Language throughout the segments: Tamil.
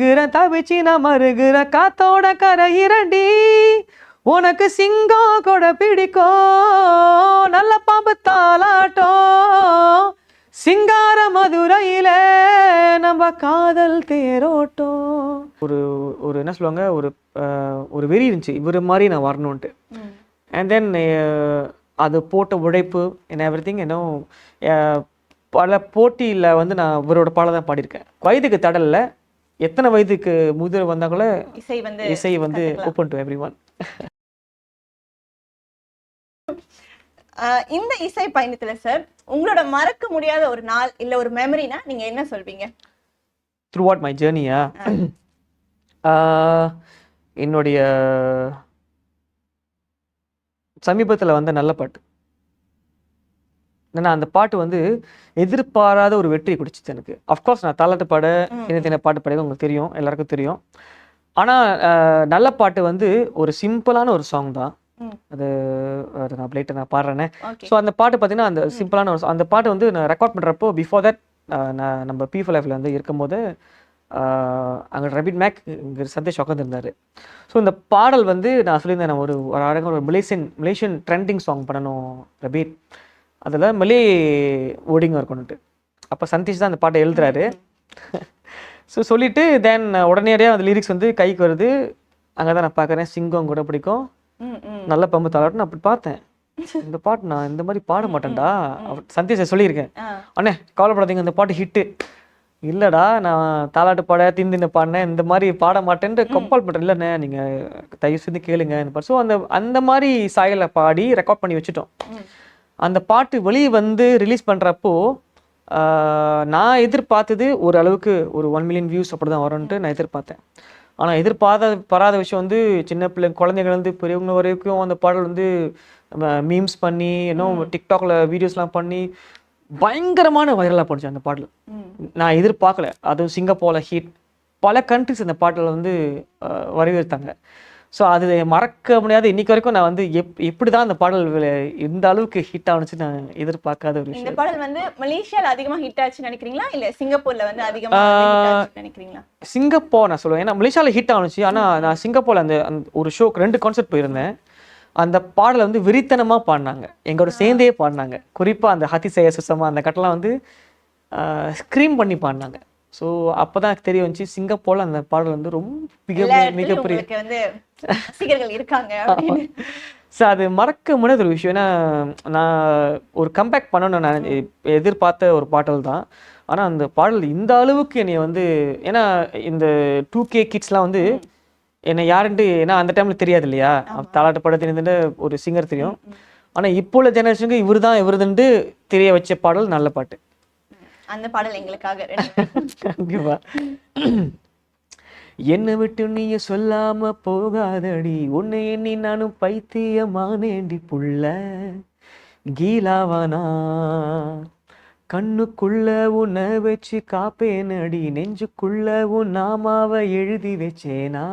கிர தவிச்சு நான் மறுகிற காத்தோட கரை இரண்டி. உனக்கு சிங்கம் கூட பிடிக்கும் நல்ல பாம்பு தாலாட்டம் சிங்கார மதுரையில நம்ம காதல் தேரோட்டம் ஒரு ஒரு என்ன சொல்லுவாங்க ஒரு ஒரு வெறி இருந்துச்சு இவர் மாதிரி நான் வரணுன்ட்டு அண்ட் தென் அது போட்ட உழைப்பு என்ன எவ்ரி திங் இன்னும் பல போட்டியில் வந்து நான் இவரோட பாடம் தான் பாடியிருக்கேன். வயதுக்கு தடல்ல எத்தனை வயதுக்கு முதிர் வந்தா கூட இசை வந்து இசை வந்து. ஓப்பன் டு எவ்ரி ஒன் இந்த இசை பயணத்துல சார் உங்களோட மறக்க முடியாத ஒரு நாள் இல்ல ஒரு மெமரினா நீங்க என்ன சொல்வீங்க? த்ரூ அவுட் மை ஜேர்னியா என்னுடைய சமீபத்தில் வந்த நல்ல பாட்டு. ஏன்னா அந்த பாட்டு வந்து எதிர்பாராத ஒரு வெற்றியை குடிச்சிச்சு எனக்கு. அஃப்கோர்ஸ் நான் தாலாட்டு பாட என்ன பாட்டு பாடுறது உங்களுக்கு தெரியும் எல்லாருக்கும் தெரியும். ஆனால் நல்ல பாட்டு வந்து ஒரு சிம்பிளான ஒரு சாங் தான். அது நான் லேட்டர் நான் பாடுறேனே. ஸோ அந்த பாட்டு பார்த்தீங்கன்னா அந்த சிம்பிளான ஒரு அந்த பாட்டு வந்து நான் ரெக்கார்ட் பண்ணுறப்போ பிஃபோர் தட் நான் நம்ம பீஃபோ லைஃப்ல வந்து இருக்கும்போது அங்கே ரபிட் மேக் இங்கே சந்தேஷ் உட்காந்துருந்தாரு ஸோ இந்த பாடல் வந்து நான் சொல்லியிருந்தேன் நான் ஒரு ஒரு அழகான ஒரு மலேசியன் மலேசியன் ட்ரெண்டிங் சாங் பண்ணணும் ரபீட் அதில் மலே ஓடிங்க இருக்கணுன்ட்டு அப்போ சந்தீஷ் தான் அந்த பாட்டை எழுதுறாரு. ஸோ சொல்லிட்டு தென் உடனடியாக அந்த லிரிக்ஸ் வந்து கைக்கு வருது. அங்கே தான் நான் பார்க்குறேன் சிங்கம் கூட பிடிக்கும். நல்ல பம்பு தாளாட்டும் நான் அப்படி பார்த்தேன். இந்த பாட்டு நான் இந்த மாதிரி பாட மாட்டேன்டா. சந்தேஷை சொல்லியிருக்கேன். அண்ணே கவலைப்படாதீங்க இந்த பாட்டு ஹிட்டு இல்லடா நான் தாலாட்டு பாட திந்தின பாடினேன் இந்த மாதிரி பாட மாட்டேன்ட்டு கம்பல் பண்ணுறேன் இல்லைண்ணே நீங்கள் தயவு செஞ்சு கேளுங்க. இந்த பாட்டு. ஸோ அந்த அந்த மாதிரி சாயலை பாடி ரெக்கார்ட் பண்ணி வச்சுட்டோம். அந்த பாட்டு வெளியே வந்து ரிலீஸ் பண்ணுறப்போ நான் எதிர்பார்த்தது ஒரு அளவுக்கு ஒரு ஒன் மில்லியன் வியூஸ் அப்படி தான் வரும்ன்ட்டு நான் எதிர்பார்த்தேன் ஆனால் எதிர்பார்த்த பராத விஷயம் வந்து சின்ன பிள்ளை குழந்தைங்கள்லேருந்து பெரியவங்க வரைக்கும் அந்த பாடல் வந்து நம்ம மீம்ஸ் பண்ணி இன்னும் டிக்டாக்ல வீடியோஸ்லாம் பண்ணி பயங்கரமான வைரலாக போணுச்சு அந்த பாடல். நான் எதிர்பார்க்கல அதுவும் சிங்கப்பூரில் ஹிட் பல கண்ட்ரிஸ் இந்த பாட்டில் வந்து வரவேற்றாங்க. ஸோ அது மறக்க முடியாத இன்னைக்கு வரைக்கும் நான் வந்து எப் எப்படி தான் அந்த பாடல் இந்த அளவுக்கு ஹிட் ஆனுச்சு நான் எதிர்பார்க்காத ஒரு இந்த விஷயம். பாடல் வந்து மலேசியால அதிகமா ஹிட் ஆச்சுன்னு நினைக்கிறீங்களா? இல்ல சிங்கப்பூர்ல வந்து அதிகமா hit ஆச்சுன்னு நினைக்கிறீங்களா? சிங்கப்பூர் நான் சொல்லுவேன். ஏன்னா மலேசியாவில் ஹிட் ஆனுச்சு. ஆனால் நான் சிங்கப்பூரில் அந்த ஒரு ஷோக்கு ரெண்டு கான்செர்ட் போயிருந்தேன். அந்த பாடலை வந்து வெறித்தனமாக பாடினாங்க. எங்களோட சேர்ந்தே பாடினாங்க. குறிப்பாக அந்த ஹதிசய சுசமா அந்த கட்டெல்லாம் வந்து ஸ்க்ரீம் பண்ணி பாடினாங்க. ஸோ அப்போ தான் தெரிய வந்துச்சு. சிங்கப்பூரில் அந்த பாடல் வந்து ரொம்ப மிக மிகப்பெரிய ரசிகர்கள் இருக்காங்க ஸோ அது மறக்க முடியாத ஒரு விஷயம். ஏன்னா நான் ஒரு கம்பேக் பண்ணணும்னு நான் எதிர்பார்த்த ஒரு பாடல் தான். ஆனால் அந்த பாடல் இந்த அளவுக்கு என்னை வந்து ஏன்னா இந்த டூ கே கிட்ஸ்லாம் வந்து என்னை யாருன்ட்டு ஏன்னா அந்த டைமில் தெரியாது இல்லையா? தாலாட்டு பாட தெரியுதுன்னு ஒரு சிங்கர் தெரியும். ஆனால் இப்போ உள்ள ஜெனரேஷனுக்கு இவர் தான் இவருதுன்ட்டு தெரிய வச்ச பாடல் நல்ல பாட்டு. அந்த பாடல் எங்களுக்காக. கண்டிப்பா. என்னை விட்டு நீ சொல்லாம போகாதடி. உன்னை எண்ணி நானும் பைத்தியமானேண்டி புள்ள. கீலாவானா கண்ணுக்குள்ள உன்னை வச்சு காப்பேனடி. நெஞ்சுக்குள்ள உன் நாமாவை எழுதி வச்சேனா?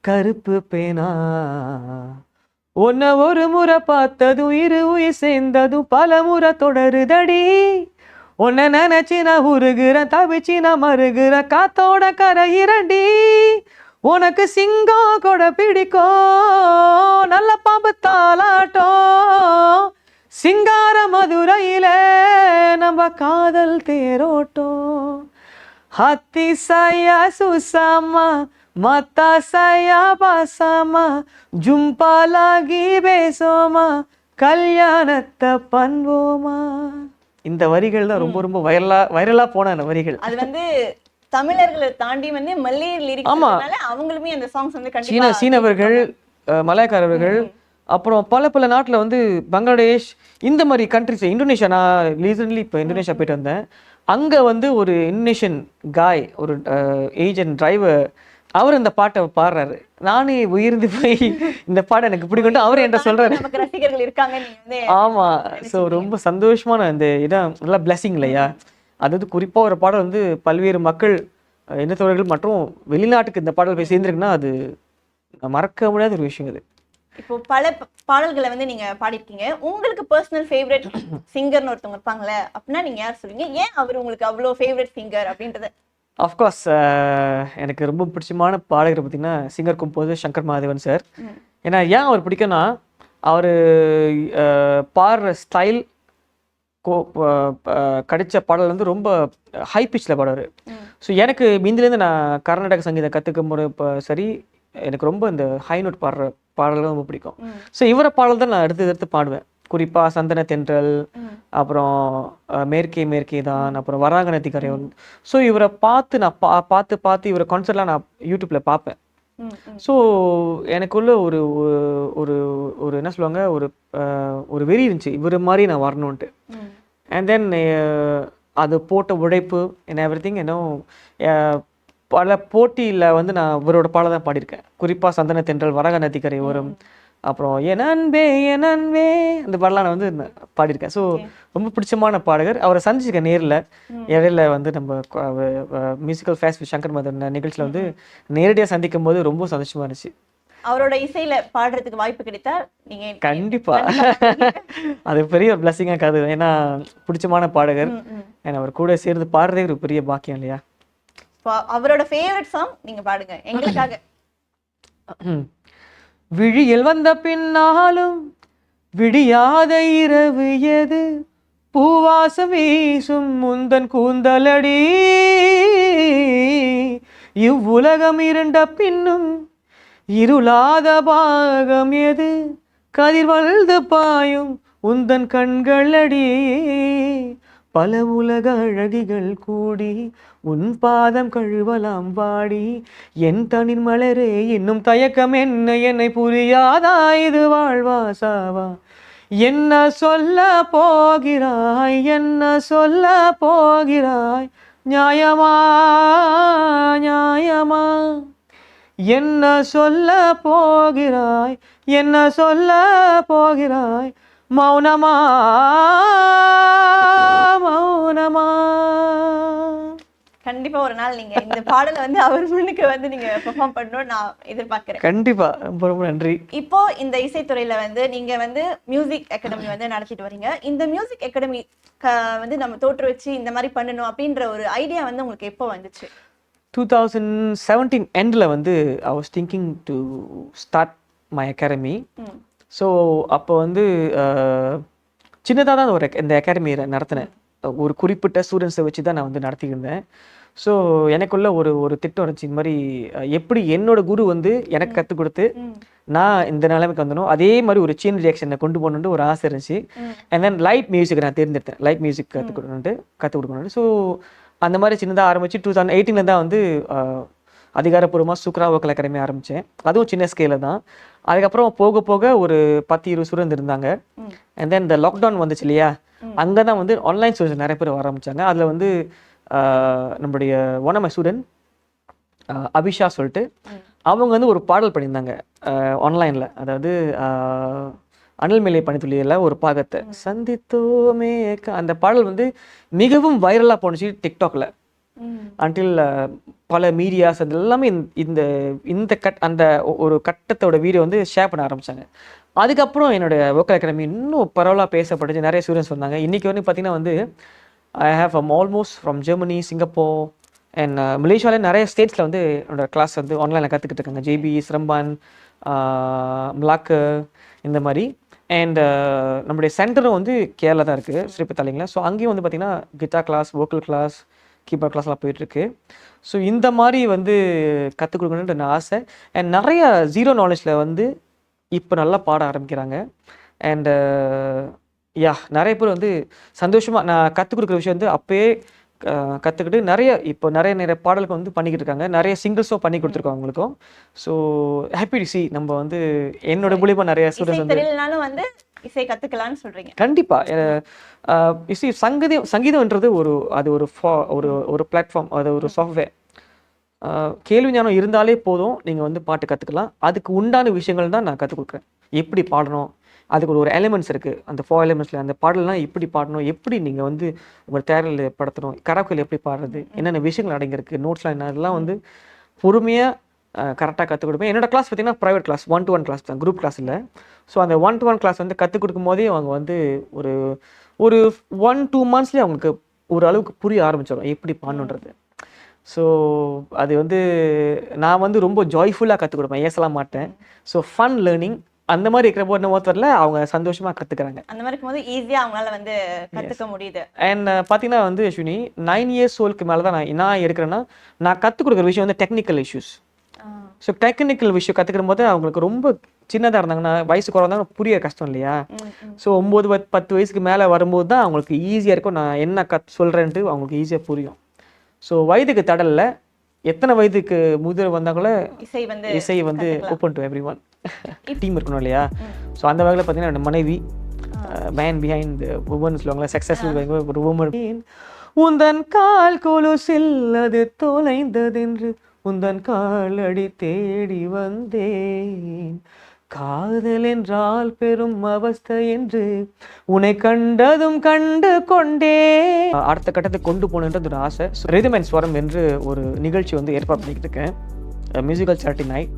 கருப்பு பேனா? உன்னை ஒரு முறை பார்த்ததும் இரு உயிர் சேர்ந்ததும் பல முறை தொடருதடி. உன்னை நினைச்சி நான் உருகுறேன் தவிச்சு நான் மறுகுறேன் காத்தோட கரை இரண்டி. உனக்கு சிங்கம் கூட பிடிக்கும் நல்ல பாம்பு தாலாட்டம் சிங்கார மதுரையில நம்ம காதல் தேரோட்டம். ஹத்தி சாயா சுசாமா மத்தா சாயா பாசாமா ஜும்பாலாகி பேசோமா கல்யாணத்தை பண்போமா இந்த வரிகள் தான் ரொம்ப ரொம்ப வைரலா வைரலா போன அந்த வரிகள். அது வந்து தமிழர்களை தாண்டி வந்து மல்லியர் ஆமா. லிரிக்ஸ் அவங்களுமே அந்த சாங்ஸ் வந்து சீன சீனவர்கள் மலாய்க்காரர்கள் அப்புறம் பல பல நாட்டில் வந்து பங்களாதேஷ் இந்த மாதிரி கண்ட்ரிஸ் இந்தோனேஷியா நான் ரீசன்ட்லி இப்போ இந்தோனேஷியா போயிட்டு வந்தேன். அங்கே வந்து ஒரு இந்தோனேஷியன் காய் ஒரு ஏஜென்ட் டிரைவர் அவர் இந்த பாட்டை பாடுறாரு. நானே உயிர்ந்து போய் இந்த பாட்டை எனக்கு பிடிக்கும் அவர் என்கிட்ட சொல்றாரு. ரசிகர்கள் இருக்காங்க ஆமா. ஸோ ரொம்ப சந்தோஷமான இந்த இடம். நல்லா பிளெஸிங் இல்லையா? அதாவது குறிப்பா ஒரு பாடல் வந்து பல்வேறு மக்கள் அஹ், இனத்தவர்கள் மற்றும் வெளிநாட்டுக்கு இந்த பாடல் போய் சேர்ந்துருக்குன்னா அது மறக்க முடியாத ஒரு விஷயம் அது. இப்போ பல பாடல்களை வந்து நீங்க பாடிருக்கீங்க உங்களுக்கு பர்சனல் ஃபேவரட் சிங்கர்னு ஒருத்தவங்க இருப்பாங்களே அப்படின்னா நீங்க யார் சொல்லுவீங்க? ஏன் அவர் உங்களுக்கு அவ்வளோ ஃபேவரட் சிங்கர் அப்படின்றத அஃப்கோர்ஸ் எனக்கு ரொம்ப பிடிச்சமான பாடகர் பார்த்தீங்கன்னா singer composer Shankar Mahadevan sir. ஏன்னா ஏன் அவர் பிடிக்கும்னா அவர் பாடுற ஸ்டைல் கோ கிடைச்ச பாடல் வந்து ரொம்ப ஹை பிச்சில் பாடுவார். ஸோ எனக்கு இந்திலேருந்து நான் கர்நாடக சங்கீதம் கற்றுக்கும் போது இப்போ சரி எனக்கு ரொம்ப இந்த ஹை நோட் பாடுற பாடல்கள் ரொம்ப பிடிக்கும். ஸோ இவரை பாடல் தான் நான் எடுத்து எடுத்து பாடுவேன் குறிப்பாக சந்தன தென்றல். அப்புறம் மேற்கே மேற்கே தான் அப்புறம் வராகனத்தி கரையோன் ஸோ இவரை பார்த்து நான் பா பார்த்து பார்த்து இவரை கான்சர்ட்லாம் நான் யூடியூப்பில் பார்ப்பேன். ஸோ எனக்குள்ள ஒரு ஒரு- ஒரு என்ன சொல்லுவாங்க ஒரு ஒரு வெறி இருந்துச்சு. இவர் மாதிரி நான் வரணுன்ட்டு. அண்ட் தென் அது போட்ட உழைப்பு என்ன எவ்ரி திங் இன்னும் பல போட்டியில் வந்து நான் இவரோட பாட தான் பாடியிருக்கேன். குறிப்பாக சந்தன தென்றல் வரக நதிக்கரை ஓரம் அப்புறம் என் அன்பே என் அன்பே அந்த பாடலாம் நான் வந்து பாடியிருக்கேன் ஸோ ரொம்ப பிடிச்சமான பாடகர். அவரை சந்திச்சிருக்கேன் நேரில் இடையில வந்து நம்ம musical face with Shankar Mahadevan நிகழ்ச்சியில் வந்து நேரடியாக சந்திக்கும் போது ரொம்ப சந்தோஷமா இருந்துச்சு. அவரோட இசையில பாடுறதுக்கு வாய்ப்பு கிடைத்தா நீங்க கண்டிப்பா. அது பெரிய ஒரு பிளஸ்ஸிங்காக கருது ஏன்னா பிடிச்சமான பாடகர். ஏன்னா அவர் கூட சேர்ந்து பாடுறதே ஒரு பெரிய பாக்கியம் இல்லையா? அவரோட ஃபேவரட் சாங் நீங்க பாடுங்க. எங்களுக்காக. விழியில் வந்த பின்னாலும் விடியாத இரவு எது? பூவாசம் வீசும் முந்தன் கூந்தலடி. இவ்வுலகம் இருண்ட பின்னும் இருளாத பாகம் எது? கதிர் கதிர்வழ்ந்து பாயும் உந்தன் கண்களடி. பல உலக அழகிகள் கூடி உன் பாதம் கழுவலாம் வாடி. என் தனிர் மலரே இன்னும் தயக்கம் என்ன? என்னை புரியாதா? இது வாழ்வா சாவா? என்ன சொல்ல போகிறாய்? என்ன சொல்ல போகிறாய்? நியாயமா? நியாயமா? என்ன சொல்ல போகிறாய்? என்ன சொல்ல போகிறாய்? மௌனமா மௌனமா. கண்டிப்பா ஒரு நாள் நீங்க இந்த பாடலை வந்து அவர் முன்னுக்கு வந்து நீங்க பெர்ஃபார்ம் பண்ணணும்னு நான் எதிர்பார்க்கிறேன். கண்டிப்பா. ரொம்ப ரொம்ப நன்றி. இப்போ இந்த இசைத்துறையில வந்து நீங்க வந்து மியூசிக் அகாடமி வந்து நடத்திட்டு வரீங்க. இந்த மியூசிக் அகாடமி வந்து நம்ம தோற்று வச்சு இந்த மாதிரி பண்ணணும் அப்படின்ற ஒரு ஐடியா வந்து உங்களுக்கு எப்போ வந்துச்சு? டூ தௌசண்ட் செவன்டீன் எண்டில் வந்து I was thinking to start my. Academy. So அப்போ வந்து சின்னதாக தான் ஒரு இந்த அகாடமியை நடத்தினேன். ஒரு குறிப்பிட்ட ஸ்டூடெண்ட்ஸை வச்சு தான் நான் வந்து நடத்திட்டு இருந்தேன் ஸோ எனக்குள்ள ஒரு ஒரு திட்டம் இருந்துச்சு. இந்த மாதிரி எப்படி என்னோட குரு வந்து எனக்கு கற்றுக் கொடுத்து. நான் இந்த நிலைமைக்கு வந்தனோ அதே மாதிரி ஒரு சீன் ரியாக்ஷனை கொண்டு போகணுன்ட்டு ஒரு ஆசை இருந்துச்சு. அண்ட் தென் லைட் மியூசிக் நான் தேர்ந்தெடுத்தேன். லைட் மியூசிக் கற்றுக் கொடுக்கணுன்ட்டு கற்றுக் கொடுக்கணுன்ட்டு ஸோ அந்த மாதிரி சின்னதாக ஆரம்பிச்சு டூ தௌசண்ட் எயிட்டீனில் தான் வந்து அதிகாரப்பூர்வமாக சுக்ரா வோக்கல் அகாடமி ஆரம்பித்தேன் அதுவும் சின்ன ஸ்கேலில் தான். அதுக்கப்புறம் போக போக ஒரு பத்து இருபது ஸ்டூடெண்ட் இருந்தாங்க. அண்ட் தென் இந்த லாக்டவுன் வந்துச்சு இல்லையா? அங்கே தான் வந்து ஆன்லைன் ஸ்டூடெண்ட்ஸ் நிறைய பேர் வர ஆரம்பிச்சாங்க. அதில் வந்து அஹ், நம்முடைய one of my student Abisha சொல்லிட்டு அவங்க வந்து ஒரு பாடல் பண்ணியிருந்தாங்க. ஆன்லைனில் அதாவது அஹ், அனல் மேலே பணித்துளியில் ஒரு பாகத்தை சந்தித்தோமே அந்த பாடல் வந்து மிகவும் வைரலாக போணுச்சு டிக்டாக்ல. அன்டில் பல மீடியாஸ் அது எல்லாமே இந்த- இந்த இந்த கட் அந்த ஒரு கட்டத்தோட வீடியோ வந்து ஷேர் பண்ண ஆரம்பிச்சாங்க. அதுக்கப்புறம் என்னோடய வோக்கல் அகாடமி இன்னும் பரவலாக பேசப்பட்டுச்சு. நிறைய ஸ்டூடெண்ட்ஸ் வந்தாங்க. இன்றைக்கி வந்து பார்த்தீங்கன்னா வந்து I have um almost from Germany Singapore and மலேசியாவில நிறைய ஸ்டேட்ஸில் வந்து என்னோட கிளாஸ் வந்து ஆன்லைனில் கற்றுக்கிட்டு இருக்காங்க. ஜேபி சிரம்பான் மிளாக்கு இந்த மாதிரி. அண்ட் uh, நம்முடைய சென்டரும் வந்து கேரளா தான் இருக்குது ஸ்ரீபத்தாலிங்கில் ஸோ அங்கேயும் வந்து பார்த்திங்கன்னா guitar class vocal class keyboard கிளாஸ்லாம் போயிட்டுருக்கு. ஸோ இந்த மாதிரி வந்து கற்றுக் கொடுக்கணுன்ற நான் ஆசை. அண்ட் நிறைய ஜீரோ நாலேஜில் வந்து இப்போ நல்லா பாட ஆரம்பிக்கிறாங்க. அண்டு யா uh, நிறைய பேர் வந்து சந்தோஷமாக நான் கற்றுக் கொடுக்குற விஷயம் வந்து அப்பயே கற்றுக்கிட்டு நிறைய இப்போ நிறைய நிறைய பாடல்கள் வந்து பண்ணிக்கிட்டு இருக்காங்க. நிறைய சிங்கிள்ஸும் பண்ணி கொடுத்துருக்கோம் அவங்களுக்கும். ஸோ ஹாப்பி டு சி நம்ம வந்து என்னோட மூலியமாக நிறைய ஸ்டூடெண்ட்ஸ் வந்து இசை கத்துக்கலாம்னு சொல்றீங்க. கண்டிப்பா. இசை சங்கீதம் சங்கீதம்ன்றது ஒரு அது ஒரு ஃபா- ஒரு ஒரு பிளாட்ஃபார்ம் அது ஒரு சாஃப்ட்வேர் கேள்வி ஞானம் இருந்தாலே போதும். நீங்க வந்து பாட்டு கத்துக்கலாம். அதுக்கு உண்டான விஷயங்கள் தான் நான் கற்றுக் கொடுக்குறேன். எப்படி பாடணும்? அதுக்கு ஒரு எலிமெண்ட்ஸ் இருக்கு. அந்த ஃபோர் எலிமெண்ட்ஸ்ல அந்த பாடலாம் எப்படி பாடணும்? எப்படி நீங்க வந்து உங்க தேரல் படுத்தணும்? கராக்கில் எப்படி பாடுறது? என்னென்ன விஷயங்கள் அடங்கியிருக்கு? நோட்ஸ்லாம் என்ன? அதெல்லாம் வந்து பொறுமையா கரெக்டாக கற்றுக் கொடுப்பேன். என்னோட கிளாஸ் பார்த்தீங்கன்னா private class one to one class தான் குரூப் கிளாஸ் இல்லை. ஸோ அந்த ஒன் டு ஒன் கிளாஸ் வந்து கற்றுக் கொடுக்கும் போதே அவங்க வந்து ஒரு ஒரு ஒன் டூ மந்த்ஸ்லேயே அவங்களுக்கு ஒரு அளவுக்கு புரிய ஆரம்பிச்சிடும் எப்படி பாடணுன்றது ஸோ அது வந்து நான் வந்து ரொம்ப ஜாய்ஃபுல்லாக கற்றுக் கொடுப்பேன் ஏசலாம் மாட்டேன். ஸோ ஃபன் லேர்னிங் அந்த மாதிரி இருக்கிற போது ஒருத்தரில் அவங்க சந்தோஷமாக கற்றுக்குறாங்க அந்த மாதிரி இருக்கும்போது ஈஸியா அவங்களால வந்து கத்துக்க முடியுது. அண்ட் பார்த்தீங்கன்னா வந்து அஸ்வினி நைன் இயர்ஸ் ஓல்க்கு மேலே தான் நான் நான் இருக்கிறேன்னா நான் கற்றுக் கொடுக்குற விஷயம் வந்து டெக்னிக்கல் இஷ்யூஸ் ஸோ டெக்னிக்கல் விஷயம் கற்றுக்கிற போது அவங்களுக்கு ரொம்ப சின்னதாக இருந்தாங்கன்னா வயசு குறைந்தாங்க புரிய கஷ்டம் இல்லையா. ஸோ ஒம்பது பத்து வயசுக்கு மேலே வரும்போது தான் அவங்களுக்கு ஈஸியாக இருக்கும். நான் என்ன கத் சொல்கிறேன்ட்டு அவங்களுக்கு ஈஸியாக புரியும். ஸோ வயதுக்கு தடலில் எத்தனை வயதுக்கு முதல் வந்தால் கூட இசை வந்து இசை வந்து open to every one team இருக்கணும் இல்லையா? ஸோ அந்த வகையில் பார்த்தீங்கன்னா மனைவி மேன் பிஹைண்ட் உமன் சொல்லுவாங்களா சக்ஸஸ்ஃபுல் ஒரு உமன் உந்தன் கால் கொலுசில் அது தொலைந்ததென்று உந்தன் காலடி தேடி வந்தேன். காதல் என்றால் பெரும் அவஸ்தை என்று உன்னை கண்டதும் கண்டு கொண்டே. அடுத்த கட்டத்துக்கு கொண்டு போகணுன்றது ஒரு ஆசை. ரிதம் அண்ட் ஸ்வரம் என்று ஒரு நிகழ்ச்சி வந்து ஏற்பாடு பண்ணிக்கிட்டு இருக்கேன். மியூசிக்கல் சாட்டி நைட்